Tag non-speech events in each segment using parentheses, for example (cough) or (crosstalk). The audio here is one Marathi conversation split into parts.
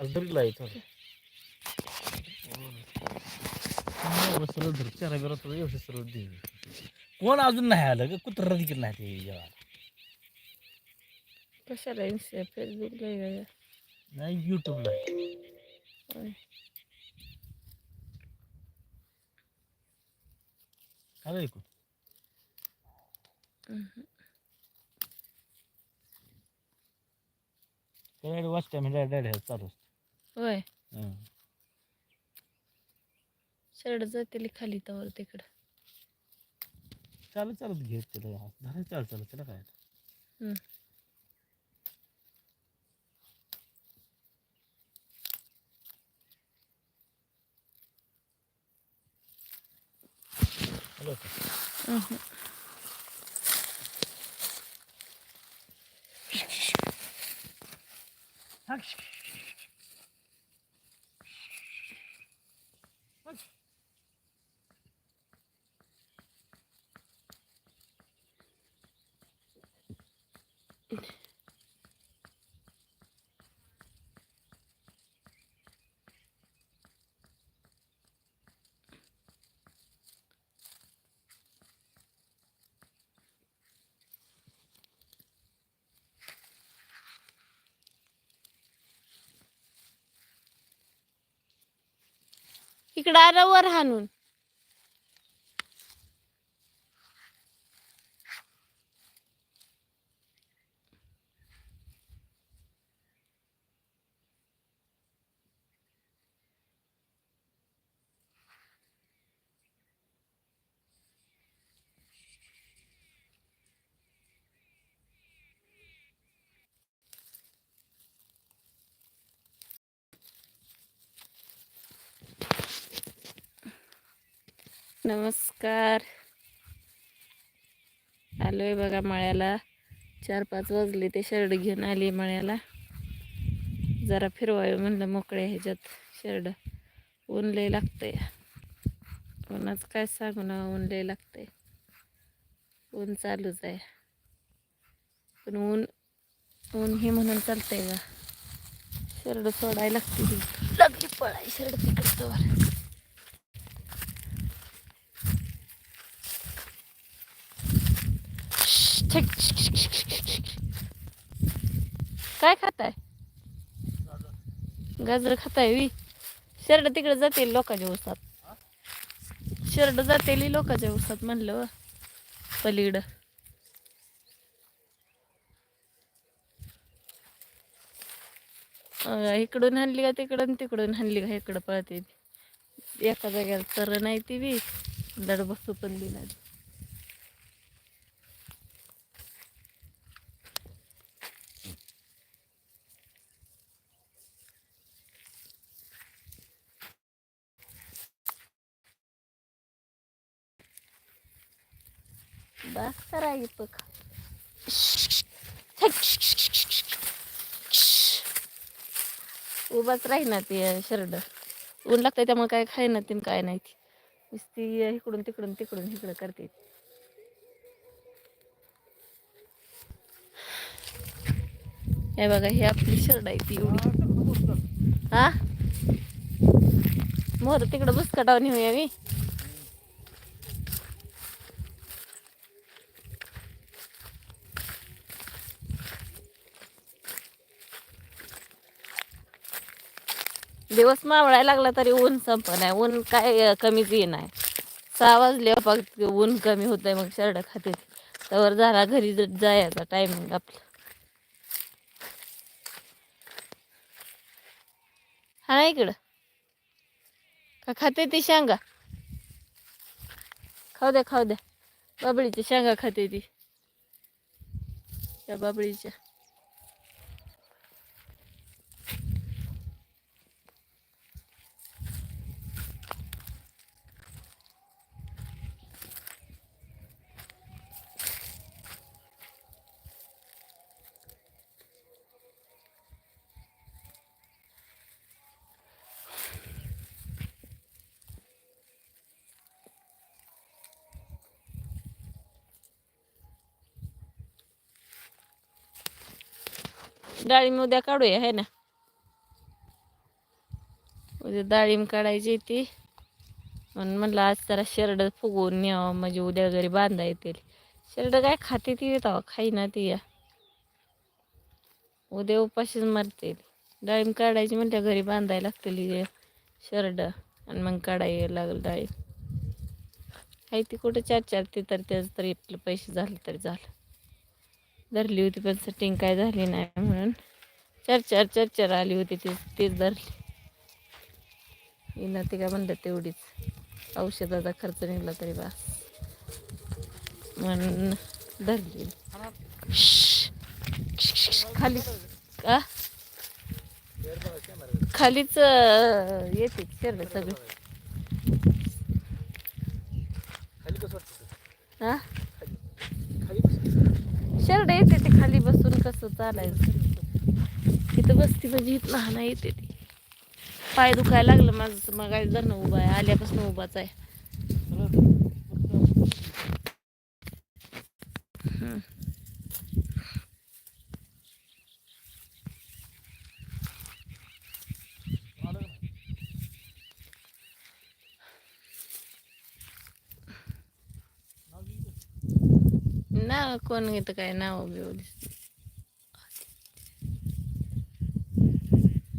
अल्टरीला आहे धर चरा बिरा तुला एवढं सरळ दे. कोण अजून नाही आलं का कुत्र देखील नाही ते कशाला इन्स्टा फेसबुकला नाही युट्यूबला. आलं ऐकून हम्म. त्याला वाच टाइम डॅड चालू होय. शर्ट जाते खाली तवर तिकडं चालत चालत घे त्याला धरा चाल चालत त्याला काय हम्म. का? हम्म. इकडं आलं वर हाणून. नमस्कार. आलोय बघा मळ्याला. चार पाच वाजले ते शर्ट घेऊन आली मळ्याला. जरा फिरवावे म्हणलं मोकळ्या ह्याच्यात. शर्ट ऊन लय लागतंय. उन्हाच काय सांगू ना ऊन लय लागतंय. ऊन चालूच आहे. पण ऊन ऊन हे म्हणून चालतंय का शर्ट सोडायला लागते लागली पळाय शर्ट तिकडचं काय खाताय? गाजर खाताय वी शर्ट तिकडे जातील लोकांच्या उसात शर्ट जाते लोकांच्या उसात म्हणलं. पलीकडं. इकडून हल्ली का तिकडून? तिकडून हल्ली का इकडं पळते एका जाग्याला तर नाही ती बी. दड बसू पण दिला Бахтара करा की उभाच राही ना ते शर्ट ऊन लागतंय त्यामुळे काय खाय ना तीन काय नाही ती नुसती इकडून तिकडून तिकडून इकडं करते हे बघा ही आपली शर्ट आहे ती एवढी हा मोर तिकडं बुसकटावर नेऊया मी दिवस मावळायला लागला तरी ऊन संप नाही. ऊन काय कमीच ये नाही. सहा वाजले फक्त ऊन कमी होत आहे मग शर्ट खाते त्यावर झाला घरी जायचा टायमिंग आपलं. हा ना इकडं. का खाते ती शेंगा? खाऊ द्या खाऊ द्या. बाबळीच्या शेंगा खाते ती. त्या बाबळीच्या. डाळिंब उद्या काढूया है ना? उद्या डाळिंब काढायची ती. म्हणून म्हणलं आज जरा शर्ट फुगवून न्यावं म्हणजे उद्या घरी बांधा येतील. शर्ट काय खाते ती येतावं खाई ना ती. या उद्या उपाशीच मरतील. डाळिंब काढायची म्हटल्या घरी बांधायला लागतील शर्ट आणि मग काढायला लागलं डाळिंब. आहे ती कुठं चार चार ते तर त्याचं तरी इथलं पैसे झाले तरी झालं. धरली होती पण सेटिंग काय झाली नाही म्हणून. चार चार चार चार आली होती ती तीच धरली. हिला ती काय म्हणलं तेवढीच. औषधाचा खर्च निघला तरी बा म्हणून धरली. खाली का खालीच येते शेरड सगळं हां खाली कसं शेरड येते ते खाली असं चालायचं. इथं बसती म्हणजे इथं लहान येते ती पाय दुखायला लागलं माझं. मग जण उभा आहे. आल्यापासून उभाच आहे. ना कोण घेतं काय? नाव बिव दिसत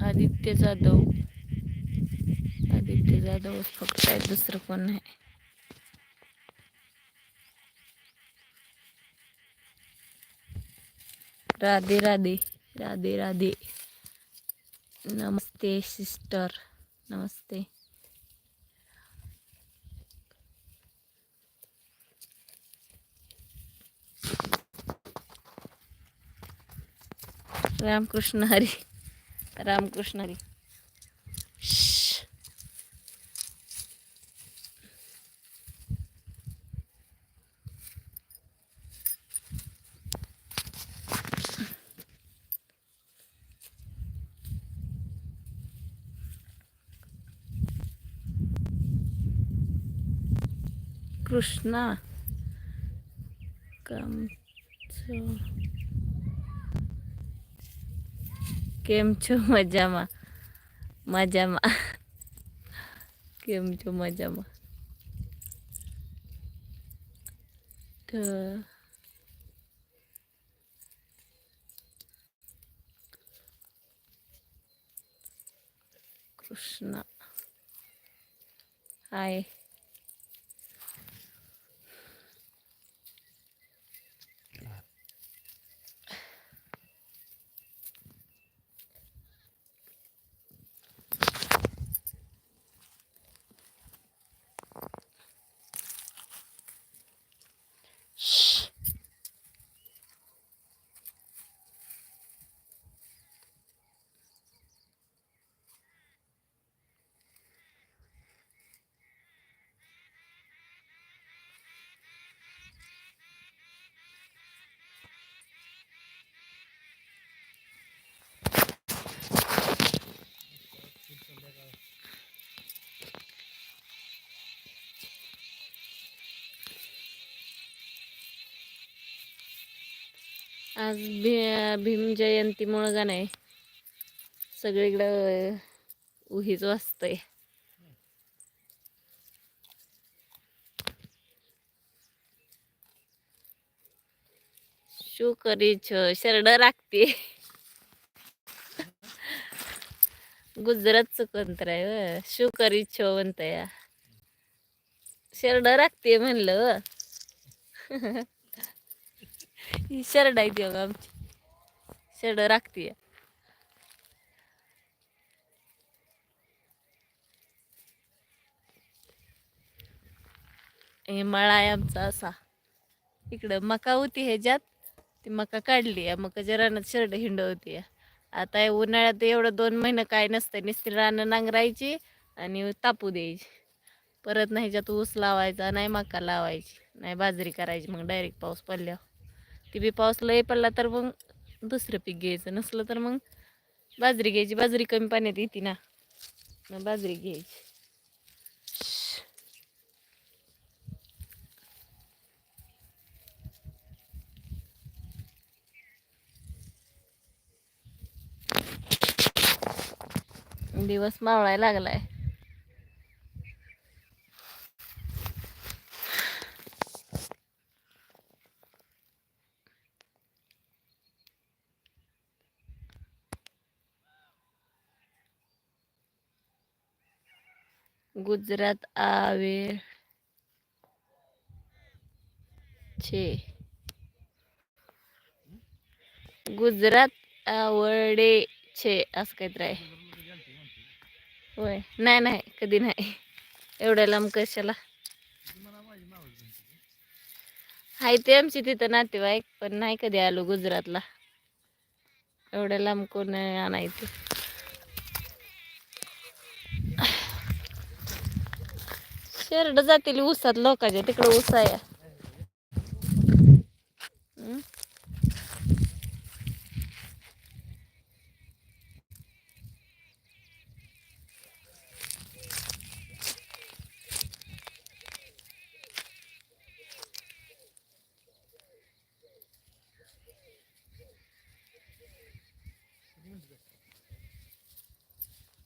आदित्य जाधव। आदित्य जाधव फक्त आहे दुसरं कोण राधे राधे राधे राधे। नमस्ते सिस्टर, नमस्ते। रामकृष्ण हरी। रामकृष्ण हरी श्श्श. कृष्णा કેમ છો મજામાં મજામાં કેમ છો મજામાં તો કૃષ્ણ હાય आज भी भीम जयंतीमुळं का नाही सगळीकडं उहीच वाचतंय शू करी शरड राखते. गुजरात चुकंत्र आहे शू करी छो म्हणत या शरड राखते म्हणलं (laughs) ही शर्ड आहे ती बघा आमची. शर्ड राखते हे मळा आहे आमचा असा. इकडं मका होती ह्याच्यात ती मका काढली आहे. मकाच्या रानात शर्ड हिंड होती आता उन्हाळ्यात एवढं दोन महिने काय नसतं. नुसती रानं नांगरायची आणि तापू द्यायची. परत नाही ह्याच्यात ऊस लावायचा नाही मका लावायची नाही बाजरी करायची. मग डायरेक्ट पाऊस पडल्यावर. ते बी पाऊस लय पडला तर मग दुसरं पीक घ्यायचं. नसलं तर मग बाजरी घ्यायची. बाजरी कमी पाण्यात येते ना. मग बाजरी घ्यायची. दिवस मावळायला लागलाय. गुजरात आवेर छे गुजरात आवडे छे असं काहीतरी आहे. होय. नाही नाही कधी नाही. एवढ्या लांब कशाला? हाय ते आमची तिथं नातेवाईक पण नाही कधी आलो गुजरातला. एवढ्या लांब कोण आणायचं? शेरड जातील ऊसात लोकांच्या तिकडं ऊस आहे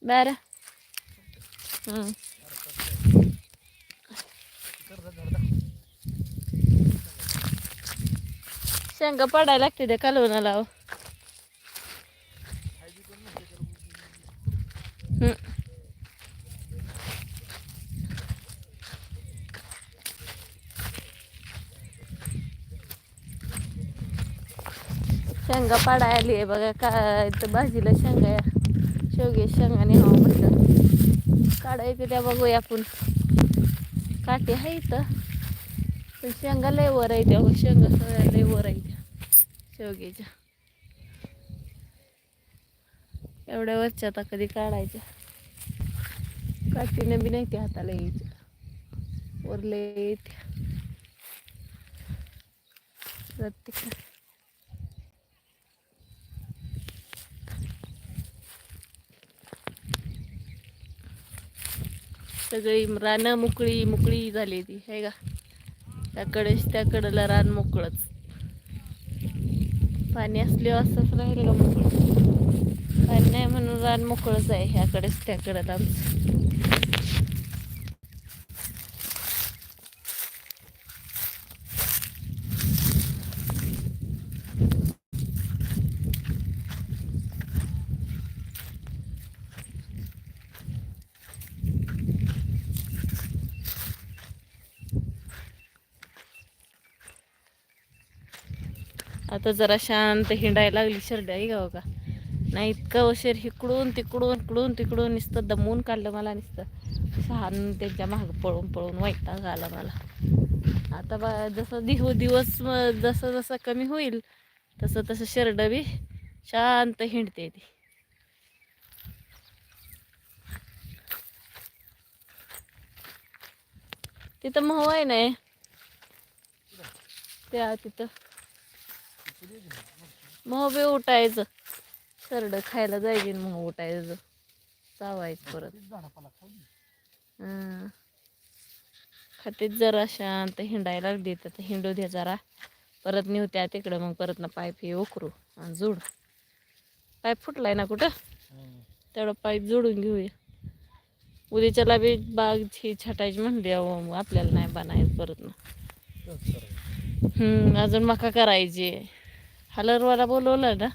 बरं. हम्म. शेंगा पडायला लागते त्या कालवणाला अहो. शेंगा पाडाय आली आहे बघा काय तर भाजीला शेंगा शेवगे शेंगा नेहा हो म्हटलं. काढायचं त्या बघूया आपण. काटे आहे इथं. पण शेंगा लय वर आहे त्या शेंगा सगळ्या लय वर आहे. शेवग्याच्या एवढ्या वरच्या आता कधी काढायच्या? काठीने बी नाही ते हाताला यायच्या वरले येत्या. प्रत्येक सगळी रानं मोकळी मोकळी झाली ती आहे का? त्याकडे त्याकडला रान मोकळच. पाणी असल्यावर असंच राहिलं का मोकळं पाणी नाही म्हणून रान मोकळंच आहे ह्याकडेच त्याकडे आमचं. आता जरा शांत हिंडायला लागली शरड्या आहे का नाही इतकं उशीर इकडून तिकडून इकडून तिकडून नुसतं दमवून काढलं मला नुसतं. शहान त्यांच्या मागं पळून पळून वैताग आला मला. आता बा जसं दिव दिवस जसं जसं कमी होईल तसं तसं शरडं बी शांत हिंडते ती. तिथं महो आहे नाही त्या तिथं. मग बी उठायचं. सरड खायला जायचे मग उठायचं. चावायचं परत. हं. खातेच जरा शांत हिंडायला लागली तर हिंडू द्या जरा. परत नेऊ त्या तिकडं मग परत ना पाईप हे उकरू आणि जोड. पाईप फुटलाय ना कुठं? तेवढा पाईप जोडून घेऊया. उद्याच्याला बी बाग ही छटायची म्हणली मग आपल्याला नाही बनायचं परत ना. हम्म अजून मका करायची. हलरवाला बोलवलं ना.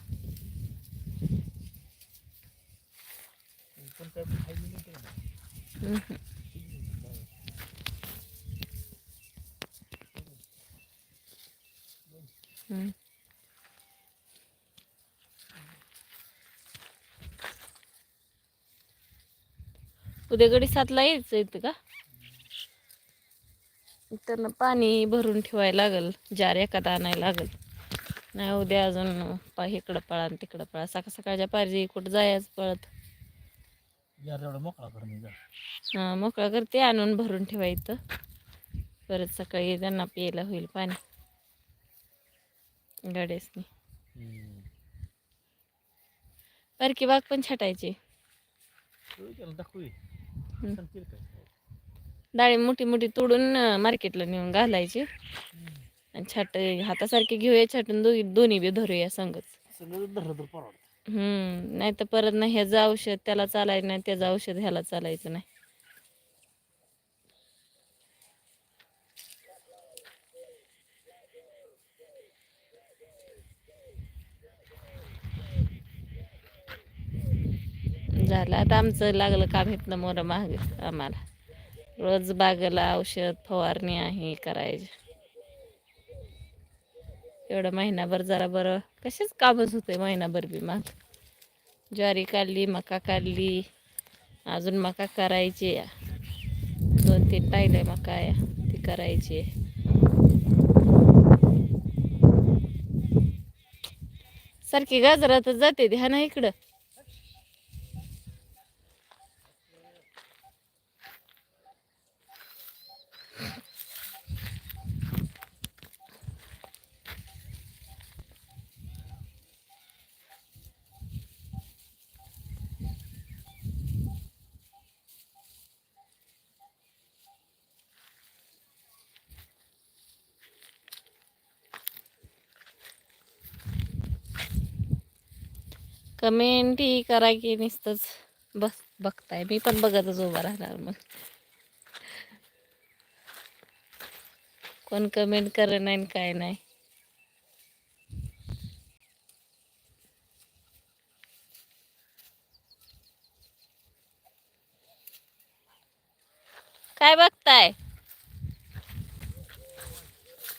उद्या गडी सातला यायचं येतं का? त्यांना पाणी भरून ठेवायला लागल जार एखादा आणायला लागल. नाही उद्या अजून पा इकडं पळा आणि तिकडं पळा. सकाळ सकाळच्या पाहिजे कुठं जायचं पळत. हां मोकळा करते आणून भरून ठेवायचं परत सकाळी त्यांना प्यायला होईल पाणी. गाड्यासनी. बारकी बाग पण छटायची. डाळी मोठी मोठी तोडून मार्केटला नेऊन घालायची. आणि छाट हातासारखे घेऊया छाटून दोघी दोन्ही बी धरूया संगच. सगळं धरलं तर परवडतं. हम्म नाही तर परत नाही ह्याचं औषध त्याला चालायचं नाही त्याचं औषध ह्याला चालायचं नाही. झालं आता आमचं लागलं काम इथनं मोरं महाग आम्हाला. रोज बागेला औषध फवारणी आहे करायची. एवढं महिनाभर जरा बरं. कसेच कामच होते महिनाभर बी मग. ज्वारी काढली मका काढली अजून मका करायची दोन तीन टायले मका या ती करायची सारखी गाजरात जाते ध्यान इकडं. कमेंट ही करा की नुसतंच बस बघताय. मी पण बघतच उभा राहणार मग. कोण कमेंट करे नाही काय नाही. काय बघताय?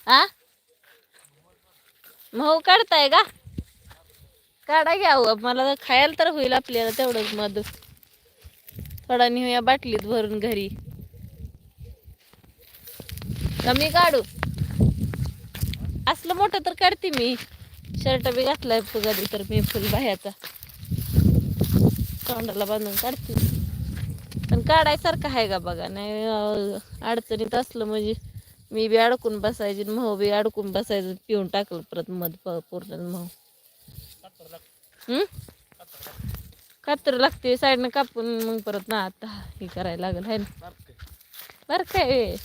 आ? मऊ काढताय का? काढा घ्यावं. मला खायला तर होईल आपल्याला तेवढंच मध. थोडा नेऊया बाटलीत भरून घरी. कमी काढू? असलं मोठं तर काढते मी. शर्ट बी घातलाय फुगादी तर मी फुल बाह्याचा. तोंडाला बांधून काढते. पण काढायसारखं आहे का बघा? नाही अडचणीत असलं म्हणजे मी बी अडकून बसायची भाऊ बी अडकून बसायचं पिऊन टाकलं परत मध प- पूर्ण महो हम्म? कातर लागते साईडनं कापून मग परत ना आता हे करायला लागेल है ना. बरं काय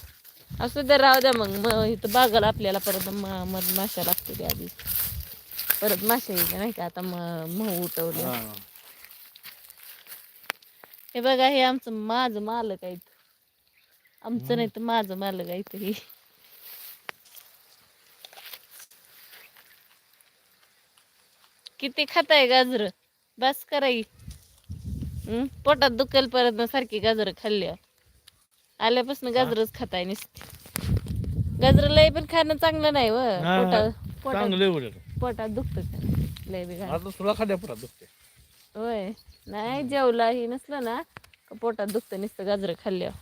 असू द्या राहू द्या मग. मग इथं बागाला आपल्याला परत मध माशा लागते त्या आधी. परत माशा येते नाही का? आता म मह उठवले. हे. बघा हे आमचं माझं मालक आहे इथं. आमचं नाही तर माझं मालक आहे हे. किती खाताय गाजर? बस कराई? पोटात दुखेल परत ना सारखी गाजर खाल्ल्या आल्यापासून गाजरच खाताय नुसती. गाजर लय पण खाणं चांगलं नाही व. हा, पोटात पोटात दुखत लय बी घाण. आता तुला खाद्या पुरा दुखते होय. नाही जेवला हे नसलं ना पोटात दुखतं नुसतं गाजरं खाल्ल्यावर.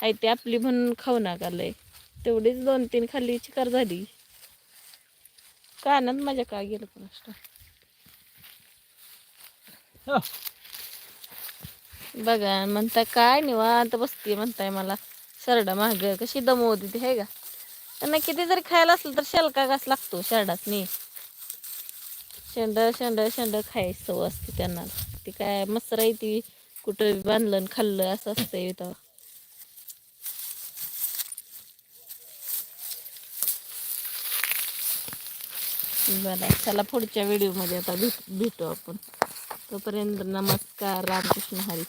हाय ते आपली म्हणून खाऊ नका लय. तेवढीच दोन तीन खाल्ली चिकार झाली. कानात माझ्या का गेलं पण बघा म्हणता काय निवांत बसते म्हणताय मला. शरडा महाग कशी दमवती ती आहे का? त्यांना किती जरी खायला असलं तर शेलका घास लागतो शरडाच शेंड शेंड शेंड खायची सवय असते त्यांना. ती काय मसर आहे ती कुठं बी बांधलं आणि खाल्लं असं असतंय इथं बरं चला पुढच्या व्हिडिओमध्ये आता भेट भेटू आपण. तोपर्यंत नमस्कार रामकृष्ण हरी.